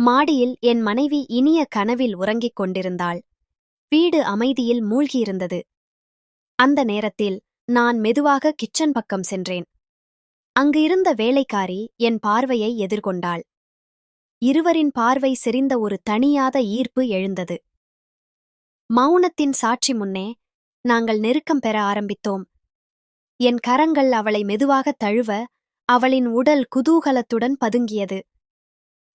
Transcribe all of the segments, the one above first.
மாடியில் என் மனைவி இனிய கனவில் உறங்கிக் கொண்டிருந்தாள். வீடு அமைதியில் மூழ்கியிருந்தது. அந்த நேரத்தில் நான் மெதுவாக கிச்சன் பக்கம் சென்றேன். அங்கு இருந்த வேலைக்காரி என் பார்வையை எதிர்கொண்டாள். இருவரின் பார்வை செறிந்த ஒரு தனியாத ஈர்ப்பு எழுந்தது. மௌனத்தின் சாட்சி முன்னே நாங்கள் நெருக்கம் பெற ஆரம்பித்தோம். என் கரங்கள் அவளை மெதுவாக தழுவ அவளின் உடல் குதூகலத்துடன் பதுங்கியது.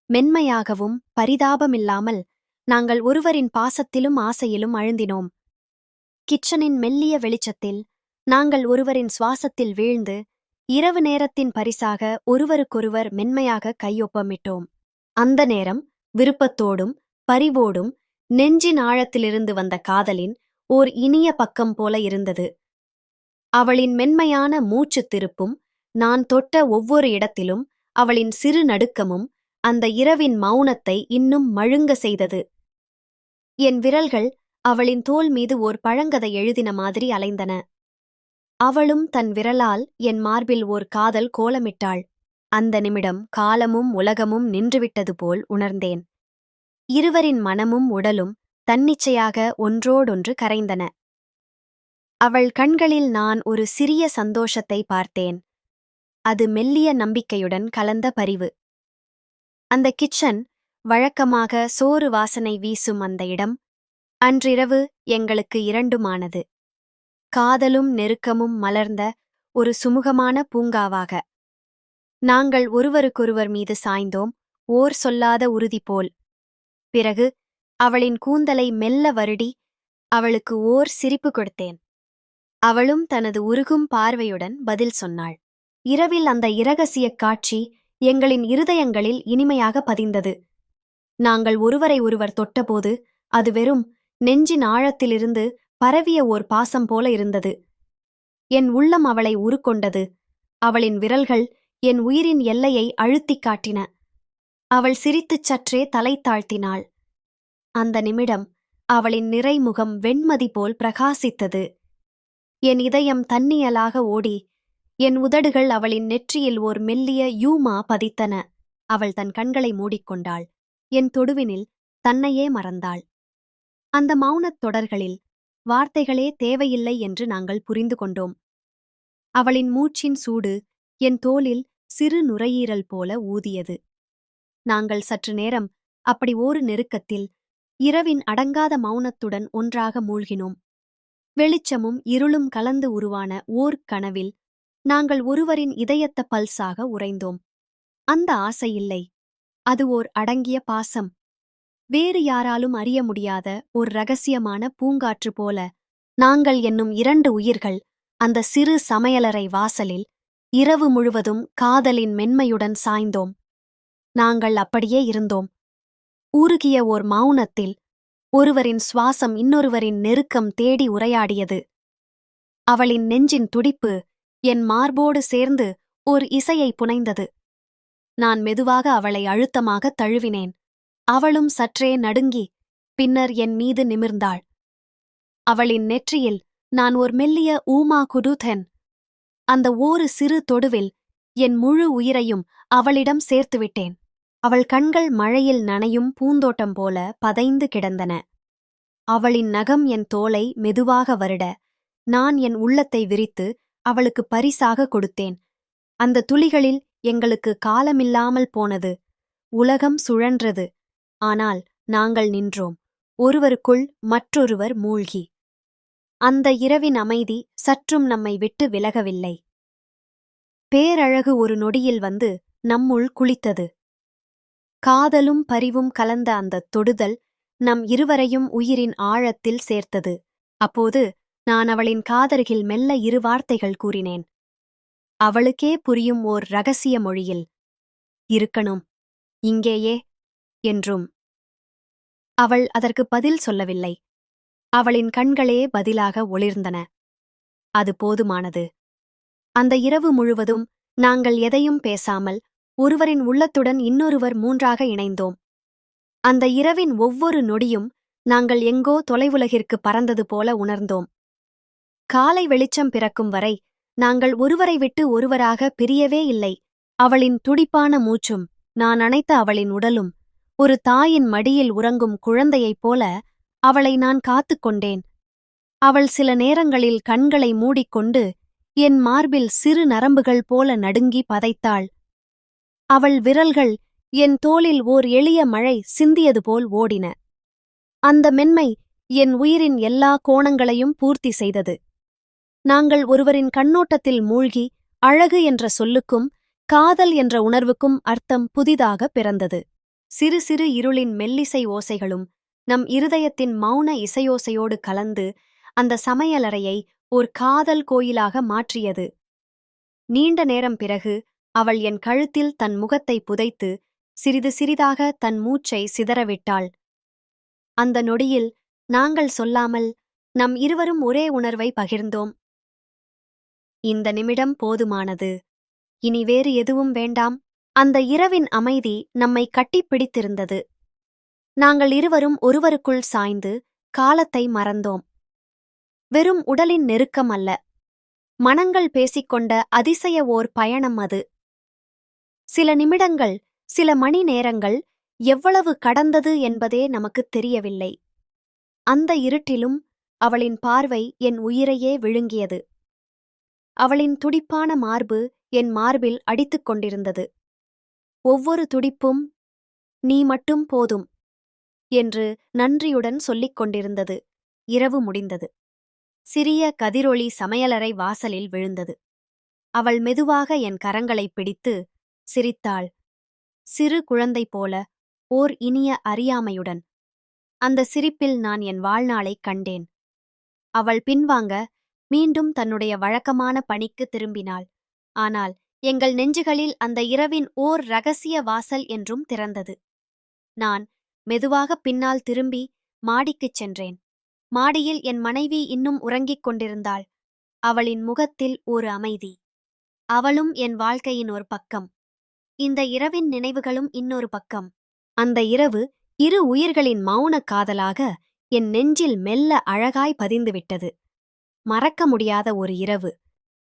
மென்மையாகவும் பரிதாபமில்லாமல் நாங்கள் ஒருவரின் பாசத்திலும் ஆசையிலும் அழுந்தினோம். கிச்சனின் மெல்லிய வெளிச்சத்தில் நாங்கள் ஒருவரின் சுவாசத்தில் வீழ்ந்து இரவு நேரத்தின் பரிசாக ஒருவருக்கொருவர் மென்மையாக கையொப்பமிட்டோம். அந்த நேரம் விருப்பத்தோடும் பரிவோடும் நெஞ்சின் ஆழத்திலிருந்து வந்த காதலின் ஓர் இனிய பக்கம் போல இருந்தது. அவளின் மென்மையான மூச்சுத் திருப்பும் நான் தொட்ட ஒவ்வொரு இடத்திலும் அவளின் சிறு நடுக்கமும் அந்த இரவின் மௌனத்தை இன்னும் மழுங்க செய்தது. என் விரல்கள் அவளின் தோல் மீது ஓர் பழங்கதை எழுதின மாதிரி அலைந்தன. அவளும் தன் விரலால் என் மார்பில் ஓர் காதல் கோலமிட்டாள். அந்த நிமிடம் காலமும் உலகமும் நின்றுவிட்டது போல் உணர்ந்தேன். இருவரின் மனமும் உடலும் தன்னிச்சையாக ஒன்றோடொன்று கரைந்தன. அவள் கண்களில் நான் ஒரு சிறிய சந்தோஷத்தை பார்த்தேன். அது மெல்லிய நம்பிக்கையுடன் கலந்த பரிவு. அந்த கிச்சன் வழக்கமாக சோறு வாசனை வீசும் அந்த இடம். அன்றிரவு எங்களுக்கு இரண்டுமானது. காதலும் நெருக்கமும் மலர்ந்த ஒரு சுமூகமான பூங்காவாக. நாங்கள் ஒருவருக்கொருவர் மீது சாய்ந்தோம் ஓர் சொல்லாத உறுதி போல். பிறகு அவளின் கூந்தலை மெல்ல வருடி அவளுக்கு ஓர் சிரிப்பு கொடுத்தேன். அவளும் தனது உருகும் பார்வையுடன் பதில் சொன்னாள். இரவில் அந்த இரகசியக் காட்சி எங்களின் இருதயங்களில் இனிமையாக பதிந்தது. நாங்கள் ஒருவரை ஒருவர் தொட்டபோது அது வெறும் நெஞ்சின் ஆழத்திலிருந்து பரவிய ஓர் பாசம் போல இருந்தது. என் உள்ளம் அவளை உருக்கொண்டது. அவளின் விரல்கள் என் உயிரின் எல்லையை அழுத்திக் காட்டின. அவள் சிரித்துச் சற்றே தலை தாழ்த்தினாள். அந்த நிமிடம் அவளின் நிறைமுகம் வெண்மதி போல் பிரகாசித்தது. என் இதயம் தன்னியலாக ஓடி என் உதடுகள் அவளின் நெற்றியில் ஓர் மெல்லிய யூமா பதித்தன. அவள் தன் கண்களை மூடிக்கொண்டாள். என் தொடுவினில் தன்னையே மறந்தாள். அந்த மௌனத் தொடர்களில் வார்த்தைகளே தேவையில்லை என்று நாங்கள் புரிந்து கொண்டோம். அவளின் மூச்சின் சூடு என் தோலில் சிறு நுரையீரல் போல ஊதியது. நாங்கள் சற்று நேரம் அப்படி ஒரு நெருக்கத்தில் இரவின் அடங்காத மௌனத்துடன் ஒன்றாக மூழ்கினோம். வெளிச்சமும் இருளும் கலந்து உருவான ஓர் கனவில் நாங்கள் ஒருவரின் இதயத்த பல்சாக உறைந்தோம். அந்த ஆசை இல்லை. அது ஓர் அடங்கிய பாசம். வேறு யாராலும் அறிய முடியாத ஒரு ரகசியமான பூங்காற்று போல நாங்கள் என்னும் இரண்டு உயிர்கள் அந்த சிறு சமையலறை வாசலில் இரவு முழுவதும் காதலின் மென்மையுடன் சாய்ந்தோம். நாங்கள் அப்படியே இருந்தோம். ஊருகிய ஓர் மௌனத்தில் ஒருவரின் சுவாசம் இன்னொருவரின் நெருக்கம் தேடி உரையாடியது. அவளின் நெஞ்சின் துடிப்பு என் மார்போடு சேர்ந்து ஓர் இசையை புனைந்தது. நான் மெதுவாக அவளை அழுத்தமாக தழுவினேன். அவளும் சற்றே நடுங்கி பின்னர் என் மீது நிமிர்ந்தாள். அவளின் நெற்றியில் நான் ஒரு மெல்லிய ஊமா குடுதென் அந்த ஓரு சிறு தொடுவில் என் முழு உயிரையும் அவளிடம் சேர்த்துவிட்டேன் அவள் கண்கள் மழையில் நனையும் பூந்தோட்டம் போல பதைந்து கிடந்தன. அவளின் நகம் என் தோலை மெதுவாக வருட. நான் என் உள்ளத்தை விரித்து அவளுக்கு பரிசாக கொடுத்தேன். அந்த துளிகளில் எங்களுக்கு காலமில்லாமல் போனது. உலகம் சுழன்றது. ஆனால் நாங்கள் நின்றோம். ஒருவருக்குள் மற்றொருவர் மூழ்கி. அந்த இரவின் அமைதி சற்றும் நம்மை விட்டு விலகவில்லை. பேரழகு ஒரு நொடியில் வந்து நம்முள் குளித்தது. காதலும் பரிவும் கலந்த அந்த தொடுதல் நம் இருவரையும் உயிரின் ஆழத்தில் சேர்த்தது. அப்போது நான் அவளின் காதருகில் மெல்ல இரு வார்த்தைகள் கூறினேன். அவளுக்கே புரியும் ஓர் ரகசிய மொழியில் இருக்கணும் இங்கேயே என்றும். அவள் அதற்கு பதில் சொல்லவில்லை. அவளின் கண்களே பதிலாக ஒளிர்ந்தன. அது போதுமானது. அந்த இரவு முழுவதும் நாங்கள் எதையும் பேசாமல் ஒருவரின் உள்ளத்துடன் இன்னொருவர் மூன்றாக இணைந்தோம். அந்த இரவின் ஒவ்வொரு நொடியும் நாங்கள் எங்கோ தொலைவுலகிற்கு பறந்தது போல உணர்ந்தோம். காலை வெளிச்சம் பிறக்கும் வரை நாங்கள் ஒருவரை விட்டு ஒருவராக பிரியவே இல்லை. அவளின் துடிப்பான மூச்சும் நான் அணைத்த அவளின் உடலும் ஒரு தாயின் மடியில் உறங்கும் குழந்தையைப் போல அவளை நான் காத்துக் கொண்டேன். அவள் சில நேரங்களில் கண்களை மூடிக்கொண்டு என் மார்பில் சிறு நரம்புகள் போல நடுங்கி பதைத்தாள். அவள் விரல்கள் என் தோளில் ஓர் எளிய மழை சிந்தியது போல் ஓடின. அந்த மென்மை என் உயிரின் எல்லா கோணங்களையும் பூர்த்தி செய்தது. நாங்கள் ஒருவரின் கண்ணோட்டத்தில் மூழ்கி அழகு என்ற சொல்லுக்கும் காதல் என்ற உணர்வுக்கும் அர்த்தம் புதிதாக பிறந்தது. சிறு சிறு இருளின் மெல்லிசை ஓசைகளும் நம் இருதயத்தின் மௌன இசையோசையோடு கலந்து அந்த சமையலறையை ஓர் காதல் கோயிலாக மாற்றியது. நீண்ட நேரம் பிறகு அவள் என் கழுத்தில் தன் முகத்தை புதைத்து சிறிது சிறிதாக தன் மூச்சை சிதறவிட்டாள். அந்த நொடியில் நாங்கள் சொல்லாமல் நம் இருவரும் ஒரே உணர்வை பகிர்ந்தோம். இந்த நிமிடம் போதுமானது. இனி வேறு எதுவும் வேண்டாம். அந்த இரவின் அமைதி நம்மை கட்டிப்பிடித்திருந்தது நாங்கள் இருவரும் ஒருவருக்குள் சாய்ந்து காலத்தை மறந்தோம். வெறும் உடலின் நெருக்கம் அல்ல. மனங்கள் பேசிக்கொண்ட அதிசய ஓர் பயணம் அது. சில நிமிடங்கள் சில மணி நேரங்கள் எவ்வளவு கடந்தது என்பதே நமக்குத் தெரியவில்லை. அந்த இருட்டிலும் அவளின் பார்வை என் உயிரையே விழுங்கியது. அவளின் துடிப்பான மார்பு என் மார்பில் அடித்துக் கொண்டிருந்தது. ஒவ்வொரு துடிப்பும் நீ மட்டும் போதும் என்று நன்றியுடன் சொல்லிக் கொண்டிருந்தது. இரவு முடிந்தது. சிறிய கதிரொளி சமையலறை வாசலில் விழுந்தது. அவள் மெதுவாக என் கரங்களைப் பிடித்து சிரித்தாள். சிறு குழந்தை போல ஓர் இனிய அறியாமையுடன். அந்த சிரிப்பில் நான் என் வாழ்நாளைக் கண்டேன். அவள் பின்வாங்க மீண்டும் தன்னுடைய வழக்கமான பணிக்கு திரும்பினாள். ஆனால் எங்கள் நெஞ்சுகளில் அந்த இரவின் ஓர் ரகசிய வாசல் என்றும் திறந்தது. நான் மெதுவாக பின்னால் திரும்பி மாடிக்குச் சென்றேன். மாடியில் என் மனைவி இன்னும் உறங்கிக் கொண்டிருந்தாள். அவளின் முகத்தில் ஒரு அமைதி. அவளும் என் வாழ்க்கையின் ஒரு பக்கம். இந்த இரவின் நினைவுகளும் இன்னொரு பக்கம். அந்த இரவு இரு உயிர்களின் மௌன காதலாக என் நெஞ்சில் மெல்ல அழகாய் பதிந்துவிட்டது. மறக்க முடியாத ஒரு இரவு.